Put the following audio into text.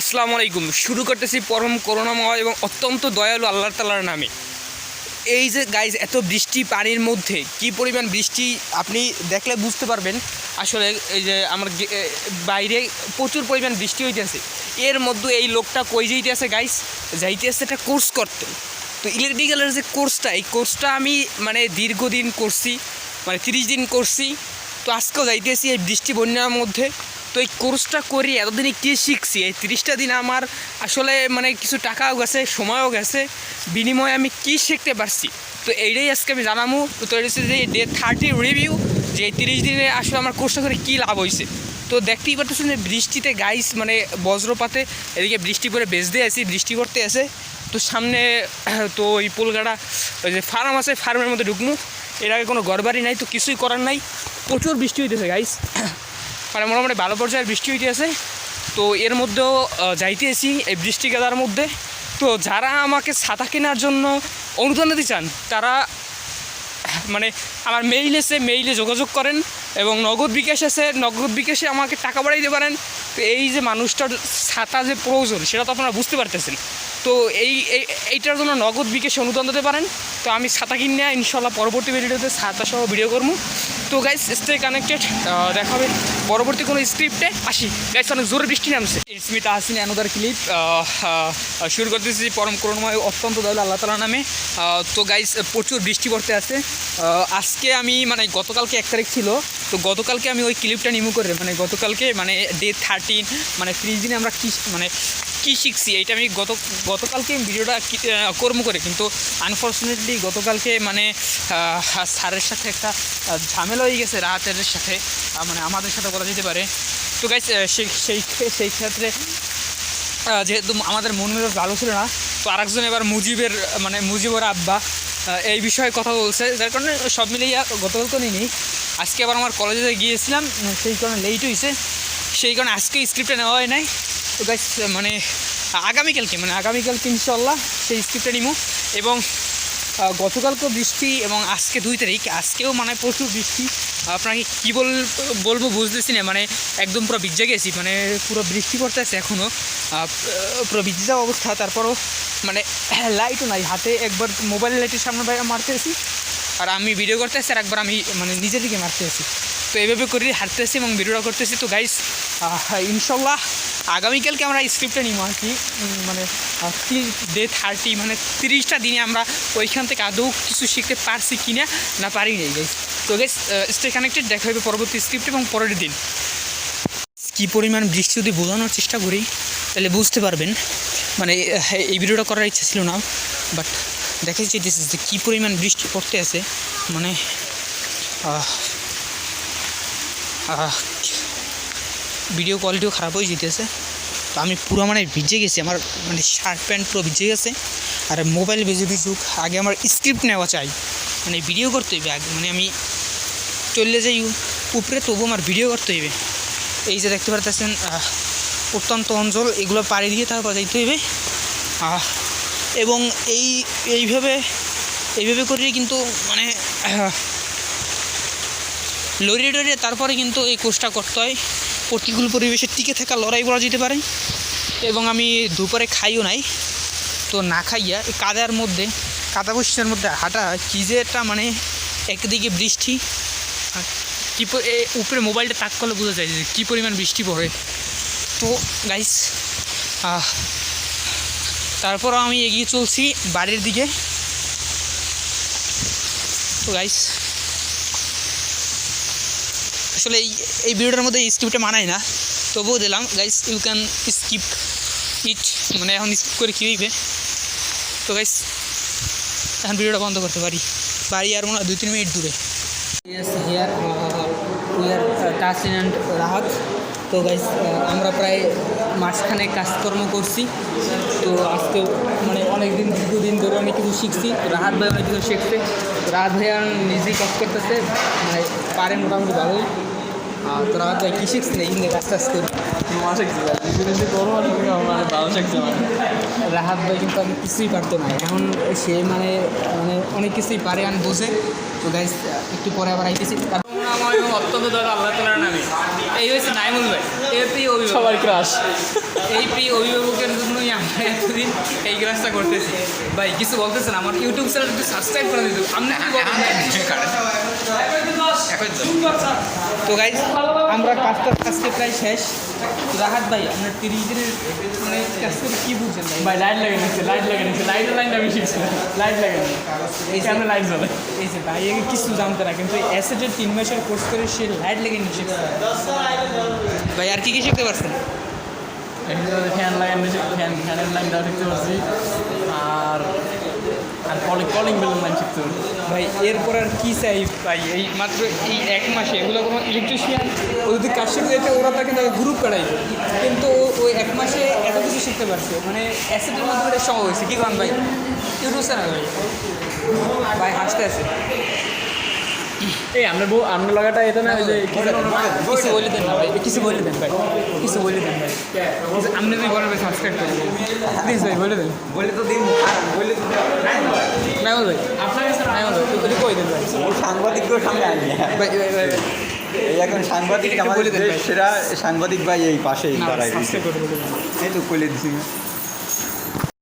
আসসালামু আলাইকুম। শুরু করতেছি পরম করোনা করুণাময় এবং অত্যন্ত দয়ালু আল্লাহ তালার নামে। এই যে গাইজ এত বৃষ্টি পানির মধ্যে, কি পরিমাণ বৃষ্টি আপনি দেখলে বুঝতে পারবেন। আসলে এই যে আমার বাইরে প্রচুর পরিমাণ বৃষ্টি হইতেছে। এর মধ্যে এই লোকটা কই যাইতেছে গাইস যাইতেছে একটা কোর্স করতে। তো ইলেকট্রিক্যালের যে কোর্সটা এই কোর্সটা আমি মানে দীর্ঘদিন করছি মানে তিরিশ দিন করছি। তো আজকেও যাইতেছি এই বৃষ্টি বন্যার মধ্যে। তো এই কোর্সটা করি এতদিনে কী শিখছি? এই তিরিশটা দিন আমার আসলে মানে কিছু টাকাও গেছে, সময়ও গেছে, বিনিময়ে আমি কি শিখতে পারছি? তো এইটাই আজকে আমি জানাব তো হচ্ছে যে ডে থার্টি রিভিউ যে তিরিশ দিনে আসলে আমার কোর্সটা করে কী লাভ হয়েছে তো দেখতেই পারতেছেন যে বৃষ্টিতে গাইস মানে বজ্রপাতে এদিকে বৃষ্টি পরে বেচতে আসি বৃষ্টি করতে আসে তো সামনে তো ওই পোলগাড়া, ওই যে ফার্ম আছে ফার্মের মধ্যে ঢুকমু। এর আগে কোনো ঘরবাড়ি নাই, তো কিছুই করার নাই। প্রচুর বৃষ্টি হইতেছে গাইস মানে মোটামুটি ভালো পর্যায়ের বৃষ্টি হইতে আছে তো এর মধ্যেও যাইতেছি এই বৃষ্টি কাদার মধ্যে। তো যারা আমাকে ছাতা কেনার জন্য অনুদান দিতে চান, তারা মানে আমার মেইল এসে মেইলে যোগাযোগ করেন এবং নগদ বিকাশ আছে, নগদ বিকাশে আমাকে টাকা বাড়াই দিতে পারেন। তো এই যে মানুষটার ছাতা যে প্রয়োজন, সেটা তো আপনারা বুঝতে পারতেছেন। তো এই, এই- এইটার জন্য নগদ বিকাশে অনুদান দিতে পারেন। তো আমি ছাতা কিনে ইনশাল্লাহ পরবর্তী ভিডিওতে ছাতা সহ ভিডিও করব। তো গাইস স্টে কানেক্টেড দেখা হবে পরবর্তী কোনো স্ক্রিপ্টে আসি। গাইস অনেক জোরে বৃষ্টি নামছে। স্মিতা হাসিন অ্যানোদার ক্লিপ শুরু করতেছি পরম করুণময়, অত্যন্ত দয়াল আল্লাহ তালা নামে। তো গাইস প্রচুর বৃষ্টি পড়তে আছে। আজকে আমি মানে গতকালকে এক তারিখ ছিল, তো গতকালকে আমি ওই ক্লিপটা নিমু করে মানে গতকালকে মানে ডে থার্টিন মানে দিনে আমরা কী মানে কী শিখছি, এইটা আমি গত, গতকালকে ভিডিওটা কর্ম করে, কিন্তু আনফর্চুনেটলি গতকালকে মানে স্যারের সাথে একটা ঝামেলা হয়ে গেছে রাতের সাথে মানে আমাদের সাথে বলা যেতে পারে। তো গাইস সেই সেই সেই ক্ষেত্রে যেহেতু আমাদের মন মেজাজ ভালো ছিল না, তো আরেকজন এবার মুজিবের মানে মুজিবের আব্বা এই বিষয়ে কথা বলছে, যার কারণে সব মিলিয়ে গতকাল তো নিই আজকে আবার আমার কলেজে গিয়েছিলাম সেই কারণে লেট হয়েছে সেই কারণে আজকে স্ক্রিপ্টটা নেওয়া হয় নাই। তো গাইস মানে আগামীকালকে মানে আগামীকালকে ইনশাল্লাহ সেই স্ক্রিপ্টটা নিবো এবং গতকালকেও বৃষ্টি এবং আজকে দুই তারিখ, আজকেও মানে প্রচুর বৃষ্টি। আপনাকে কী বল, বলব বুঝতেছি না মানে একদম পুরো ভিজে গেছি মানে পুরো বৃষ্টি পড়তে আছে এখনও পুরো ভিজে অবস্থা, তারপরও মানে লাইটও নাই, হাতে একবার মোবাইল লাইটের সামনে বাইরে মারতেছি। আর আমি ভিডিও করতে আসছি আর একবার আমি মানে নিজের দিকে মারতে আসি তো এইভাবে করে হাঁটতেছি এবং ভিডিওটা করতেছি। তো গাইস ইনশাল্লাহ আগামীকালকে আমরা স্ক্রিপ্টটা নিব আর কি। মানে ডে থার্টি মানে তিরিশটা দিনে আমরা ওইখান থেকে আদৌ কিছু শিখতে পারছি কি না না পারি নাই গাইস তো গাইস স্টে কানেক্টেড দেখা হবে পরবর্তী স্ক্রিপ্ট এবং পরের দিন। কী পরিমাণ বৃষ্টি যদি বোঝানোর চেষ্টা করি, তাহলে বুঝতে পারবেন। মানে এই ভিডিওটা করার ইচ্ছা ছিল না বাট দেখা যেতেছে যে কী পরিমাণ বৃষ্টি পড়তে আছে। মানে ভিডিও কোয়ালিটিও খারাপ হয়ে যেতেছে। তো আমি পুরো মানে ভিজে গেছি আমার মানে শার্ট প্যান্ট পুরো ভিজে গেছে। আর মোবাইল বেজে ভিজুক আগে আমার স্ক্রিপ্ট নেওয়া চাই। মানে ভিডিও করতে হইবে আগে মানে আমি চললে যাই উপরে তবু আমার ভিডিও করতে হইবে। এই যে দেখতে পারতেছেন আহ, প্রত্যন্ত অঞ্চল এগুলো পাড়ি দিয়ে তারপর যাইতে হইবে। এবং এই এইভাবে এইভাবে করেই কিন্তু মানে লড়িয়ে টড়িয়ে তারপরে কিন্তু এই কোর্সটা করতে হয়। প্রতিকূল পরিবেশে টিকে থাকা লড়াই করা যেতে পারে। এবং আমি দুপুরে খাইও নাই। তো না খাইয়া এই কাদার মধ্যে, কাদা বৃষ্টির মধ্যে হাঁটা কী যে একটা মানে একদিকে বৃষ্টি কী উপরে মোবাইলটা তাক করলে বোঝা যায় যে কী পরিমাণ বৃষ্টি পড়ে। তো গাইস তারপর আমি এগিয়ে চলছি বাড়ির দিকে। তো গাইস আসলে এই এই ভিডিওটার মধ্যে স্ক্রিপ্টে মানায় না, তবুও দিলাম। Guys you can skip it মানে এখন স্কিপ করে কী হইবে তো গাইস এখন ভিডিওটা বন্ধ করতে পারি। বাড়ি আর মনে হয় দুই তিন মিনিট দূরে। Yes here we are Rahat তো গাইস আমরা প্রায় মাসখানে কাজকর্ম করছি। তো আজকে মানে অনেক দিন দীর্ঘদিন ধরে অনেক কিছু শিখছি। রাহাত ভাই অনেক কিছু শিখছে। রাহাত ভাই নিজেই কাজ করতেছে। মানে পারে মোটামুটি ভালোই। রাহাত ভাই এই রাহাত কিন্তু আমি কিছুই পারতো না এখন সে মানে মানে অনেক কিছুই পারে আর বোঝে তো গাইস একটু পরে আবার আইতেছি আমার অত্যন্ত দল আল্লাহ তালার নামে এই হয়েছে নাইমুল ভাই এপি অভিভাবক সবার ক্রাশ এই প্রিয় অভিভাবকের জন্যই আমরা এতদিন এই ক্লাসটা করতেছি ভাই কিছু বলতেছেন আমার ইউটিউব চ্যানেল একটু সাবস্ক্রাইব করে দিতে আপনি তো গাইজ আমরা কাজটা আজকে প্রায় শেষ। রাহাত ভাই আপনার তিরিশ দিনের মানে কাজ করে কী বুঝছেন ভাই? ভাই লাইট লাগে নিচ্ছে লাইট লাগে নিচ্ছে লাইটের লাইনটা আমি শিখছিলাম লাইট লাগে এই সামনে লাইট জ্বলে? এই যে ভাই আগে কিছু জানতো না কিন্তু অ্যাসেটের তিন মাসের কোর্স করে সে লাইট লেগে নিয়ে শিখছে ভাই আর কি কি শিখতে পারছেন? ফ্যান লাগানো ফ্যান ফ্যানের লাইনটাও শিখতে পারছি আর কলিং কলিং বেলের লাইন শিখতে হবে ভাই, এরপর আর কী চাই? ভাই, এই মাত্র এই এক মাসে এগুলো কোনো ইলেকট্রিশিয়ান ও যদি কাজ শিখতে যেতে ওরা তাকে তাকে গ্রুপ কাটাই কিন্তু ও ওই এক মাসে এত কিছু শিখতে পারছে। মানে অ্যাসেটের মাধ্যমে সহ হয়েছে। কী করেন ভাই? ইউটিউব চ্যানেল ভাই ভাই, হাসতে আছে। এই আমরা বউ আমরা লাগাটা এটা না ওই যে কিছু বলে দেন। না ভাই। কিছু বলে দেন ভাই। কিছু বলে দেন ভাই। আপনি যদি বলেন ভাই সাবস্ক্রাইব করে প্লিজ ভাই বলে দেন। বলে তো দিন। বলে তো নাইমল ভাই। আপনার কাছে নাইমল ভাই একটু কই দেন ভাই? সাংবাদিককেও সামনে আনলি ভাই ভাই ভাই এখন সাংবাদিক আমাদের। সেরা সাংবাদিক ভাই এই পাশেই না দাঁড়ায় করে এই তো কইলে দিছি।